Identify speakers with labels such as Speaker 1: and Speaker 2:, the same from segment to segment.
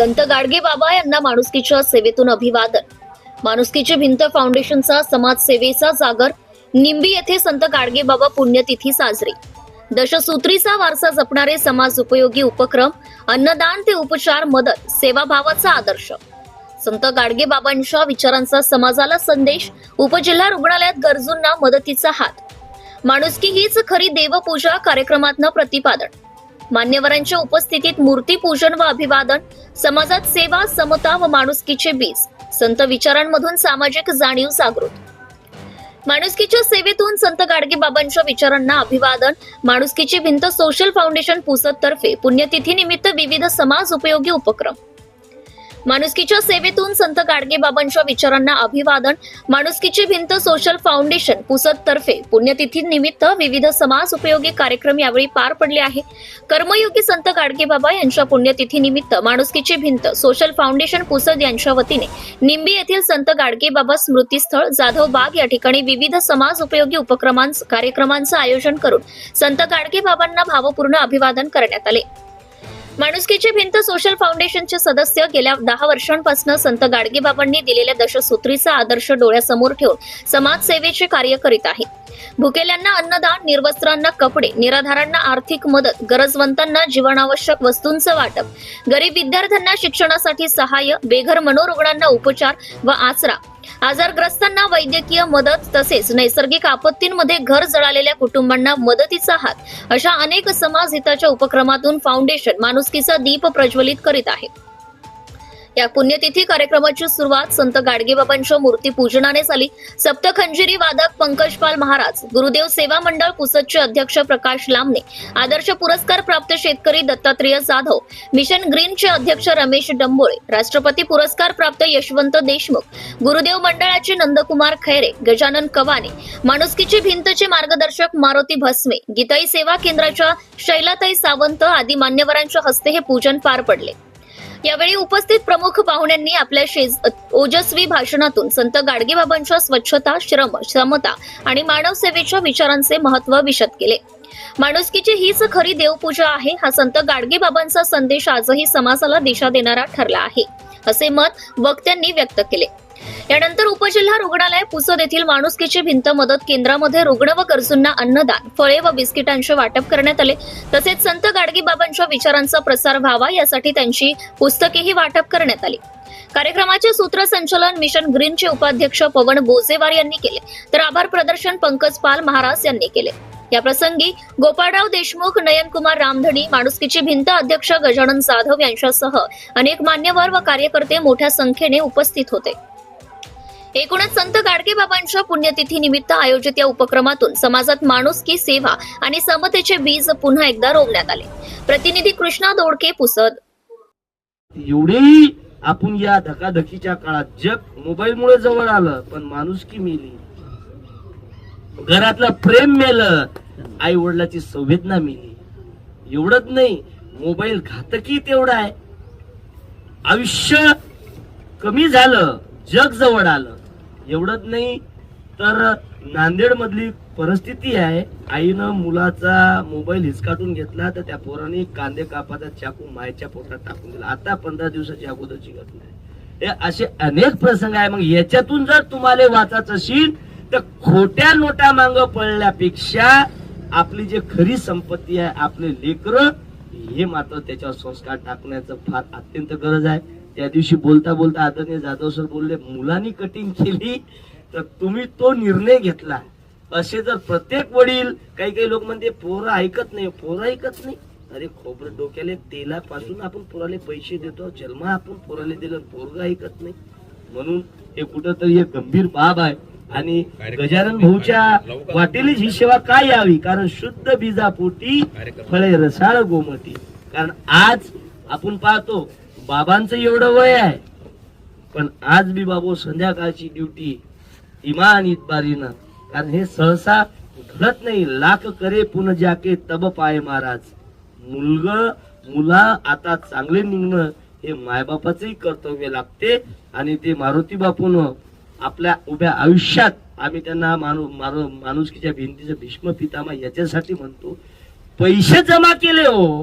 Speaker 1: संत गाडगे बाबा यांना माणुसकीच्या सेवेतून अभिवादन. माणुसकीची भिंत फाउंडेशनचा समाजसेवेचा जागर निंबी येथे संत गाडगे बाबा पुण्यतिथी साजरी. दशसूत्रीचा वारसा जपणारे समाज उपयोगी उपक्रम अन्नदान ते उपचार मदत सेवाभावाचा आदर्श. संत गाडगे बाबांच्या विचारांचा समाजाला संदेश उपजिल्हा रुग्णालयात गरजूंना मदतीचा हात. माणुसकी हीच खरी देवपूजा कार्यक्रमातनं प्रतिपादन. मान्यवरांच्या उपस्थितीत मूर्तीपूजन व अभिवादन समाजात सेवा समता व माणुसकीचे बीज संत विचारांमधून सामाजिक जाणीव जागृत माणुसकीच्या सेवेतून संत गाडगे बाबांच्या विचारांना अभिवादन माणुसकीची भिंत सोशल फाउंडेशन पुसद तर्फे पुण्यतिथी निमित्त विविध समाज उपयोगी उपक्रम. माणुसकीच्या सेवेतून संत गाडगे बाबांच्या विचारांना अभिवादन. माणुसकीची भिंत सोशल फाउंडेशन पुसद तर्फे पुण्यतिथी निमित्त विविध समाज उपयोगी कार्यक्रम यावेळी पार पडले आहे कर्मयोगी संत गाडगे बाबा यांच्या पुण्यतिथी निमित्त माणुसकीची भिंत सोशल फाउंडेशन पुसद यांच्या वतीने निंबी येथील संत गाडगे बाबा स्मृतीस्थळ जाधव बाग या ठिकाणी विविध समाज उपयोगी उपक्रमांच कार्यक्रमांचं आयोजन करून संत गाडगे बाबांना भावपूर्ण अभिवादन करण्यात आले. माणुसकीची भिंत सोशल फाउंडेशनचे सदस्य गेल्या दहा वर्षांपासून संत गाडगेबाबांनी दिलेल्या दशसूत्रीचा आदर्श डोळ्यासमोर ठेवून समाजसेवेचे कार्य करीत आहेत भुकेल्यांना अन्नदान निर्वस्त्रांना कपडे निराधारांना आर्थिक मदत गरजवंतांना जीवनावश्यक वस्तूंचं वाटप गरीब विद्यार्थ्यांना शिक्षणासाठी सहाय्य बेघर मनोरुग्णांना उपचार व आसरा आजारग्रस्तांना वैद्यकीय मदत तसेच नैसर्गिक आपत्तींमध्ये घर जळालेल्या कुटुंबांना मदतीचा हात अशा अनेक समाज हिताच्या उपक्रमातून फाउंडेशन माणुसकीचा दीप प्रज्वलित करीत आहे या पुण्यतिथी कार्यक्रमाची सुरुवात संत गाडगेबाबांच्या मूर्ती पूजनाने झाली. सप्तखंजिरी वादक पंकजपाल महाराज गुरुदेव सेवा मंडळ पुसदचे अध्यक्ष प्रकाश लांबणे आदर्श पुरस्कार प्राप्त शेतकरी दत्तात्रेय जाधव मिशन ग्रीनचे अध्यक्ष रमेश डंबोळे राष्ट्रपती पुरस्कार प्राप्त यशवंत देशमुख गुरुदेव मंडळाचे नंदकुमार खैरे गजानन कवाने माणुसकीची भिंतचे मार्गदर्शक मारुती भस्मे गीताई सेवा केंद्राच्या शैलाताई सावंत आदी मान्यवरांच्या हस्ते हे पूजन पार पडले. यावेळी उपस्थित प्रमुख पाहुण्यांनी आपल्या शेज ओजस्वी भाषणातून संत गाडगेबाबांच्या स्वच्छता श्रम समता आणि मानव सेवेच्या विचारांचे महत्त्व विशद केले. माणुसकीची हीच खरी देवपूजा आहे हा संत गाडगेबाबांचा संदेश आजही समाजाला दिशा देणारा ठरला आहे असे मत वक्त्यांनी व्यक्त केले. यानंतर उपजिल्हा रुग्णालय पुसद येथील माणुसकीची भिंत मदत केंद्रामध्ये रुग्ण व गरजूंना अन्नदान फळे व बिस्किटांचे वाटप करण्यात आले. तसेच संत गाडगीबाबांच्या विचारांचा प्रसार व्हावा यासाठी त्यांची पुस्तकेही वाटप करण्यात आली. कार्यक्रमाचे सूत्रसंचालन मिशन ग्रीनचे उपाध्यक्ष पवन बोजेवार यांनी केले. तर आभार प्रदर्शन पंकज पाल महाराज यांनी केले. या प्रसंगी गोपाळराव देशमुख नयनकुमार रामधणी माणुसकीची भिंत अध्यक्ष गजानन जाधव यांच्यासह अनेक मान्यवर व कार्यकर्ते मोठ्या संख्येने उपस्थित होते. एकूणच संत गाडगे बाबांच्या पुण्यतिथी निमित्त आयोजित या उपक्रमातून समाजात माणुसकी सेवा आणि समतेचे बीज पुन्हा एकदा रोवण्यात आले. प्रतिनिधी कृष्णा दोडके पुसद.
Speaker 2: एवढेही आपण या धकाधकीच्या काळात जग मोबाईल मुळे जवळ आलं पण माणुसकी मेली? घरातलं प्रेम मेलं आई वडिलाची संवेदना मेली. एवढंच नाही मोबाईल घातकी तेवढा आहे. आयुष्य कमी झालं जग जवळ आलं. एवढंच नाही तर नांदेड मधली परिस्थिती आहे. आईनं मुलाचा मोबाईल हिसकाटून घेतला तर त्या पोराने कांदे कापाचा चाकू मायच्या पोटात टाकून दिला. आता पंधरा दिवसाची अगोदरची घटना आहे. हे असे अनेक प्रसंग आहे. मग याच्यातून जर तुम्हाला वाचायचं असेल तर खोट्या नोटा मांग पडल्यापेक्षा आपली जे खरी संपत्ती आहे आपले लेकर हे मात्र त्याच्यावर संस्कार टाकण्याचं फार अत्यंत गरज आहे. त्या दिवशी बोलता बोलता आदरणीय जाधव सर बोलले मुलांनी कटिंग केली तर तुम्ही तो निर्णय घेतला. असे जर प्रत्येक वडील काही काही लोक म्हणते पोरं ऐकत नाही पोरं ऐकत नाही. अरे खोबरं डोक्याला तेलापासून आपण पोराले पैसे देतो जन्म आपण पोराले दिलं पोरग ऐकत नाही. म्हणून हे कुठंतरी एक गंभीर बाब आहे. आणि गजानन भाऊच्या वाटेलीच ही सेवा काय यावी? कारण शुद्ध बीजापोटी फळे रसाळ गोमती. कारण आज आपण पाहतो बाबांचं एवढं वय आहे. पण आज बी बाबू संध्याकाळची ड्युटी इमान इतबारीनं. कारण हे सहसा घडत नाही. लाख करे पुन जाके तब पाय महाराज. मुलग मुला आता चांगले निघणं हे मायबापाचंही कर्तव्य लागते आणि ते मारुती बापून आपल्या उभ्या आयुष्यात आम्ही त्यांना माणू मारू माणुसकीच्या भिंतीचं भीष्म पितामा याच्यासाठी म्हणतो. पैसे जमा केले हो.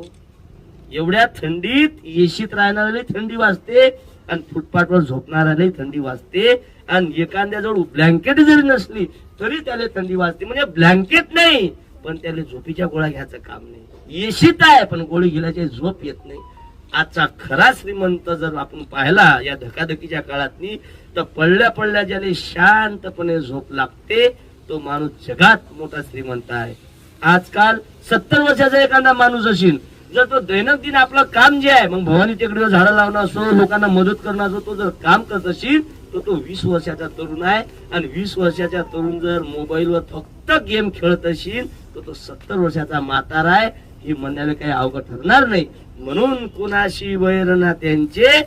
Speaker 2: एवढ्या थंडीत येशीत राहणाऱ्याला थंडी वाजते आणि फुटपाथवर झोपणाऱ्यालाही थंडी वाजते. आणि एखाद्याजवळ ब्लँकेट जरी नसली तरी त्याला थंडी वाजते. म्हणजे ब्लँकेट नाही पण त्याला झोपीच्या गोळ्या घ्यायचं काम नाही. येशीत आहे पण गोळी घेण्याची झोप येत नाही. आजचा खरा श्रीमंत जर आपण पाहिला या धकाधकीच्या काळातनी तर पडल्या पडल्या ज्याने शांतपणे झोप लागते तो माणूस जगात मोठा श्रीमंत आहे. आजकाल सत्तर वर्षाचा एखादा माणूस असेल जर तो दैनंदिन आपलं काम जे आहे मग भवानी टेकडीवर झाडं लावणं असो लोकांना मदत करणं असो तो जर काम करत असेल तर तो वीस वर्षाचा तरुण आहे. आणि वीस वर्षाचा तरुण जर मोबाईलवर फक्त गेम खेळत असेल तर तो सत्तर वर्षाचा म्हातारा आहे. हे म्हणण्याला काही अवघड ठरणार नाही. म्हणून कुणाशी वैर ना त्यांचे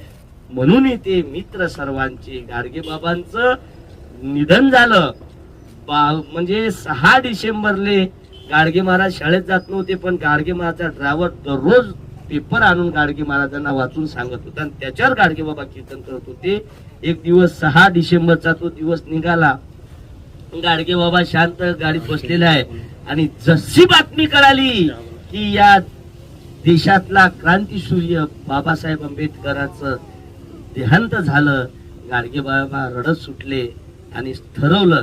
Speaker 2: म्हणून ते मित्र सर्वांचे गाडगे बाबांचं निधन झालं. म्हणजे सहा डिसेंबरले गाडगे महाराज शाळेत जात नव्हते पण गाडगे महाराजचा ड्रायव्हर दररोज पेपर आणून गाडगे महाराजांना वाचून सांगत होता. आणि त्याच्यावर गाडगे बाबा कीर्तन करत होते. एक दिवस सहा डिसेंबरचा तो दिवस निघाला. गाडगे बाबा शांत गाडीत बसलेला आहे आणि जशी बातमी कळाली की या देशातला क्रांती सूर्य बाबासाहेब आंबेडकरांचं देहांत झालं गाडगे बाबा रडत सुटले आणि ठरवलं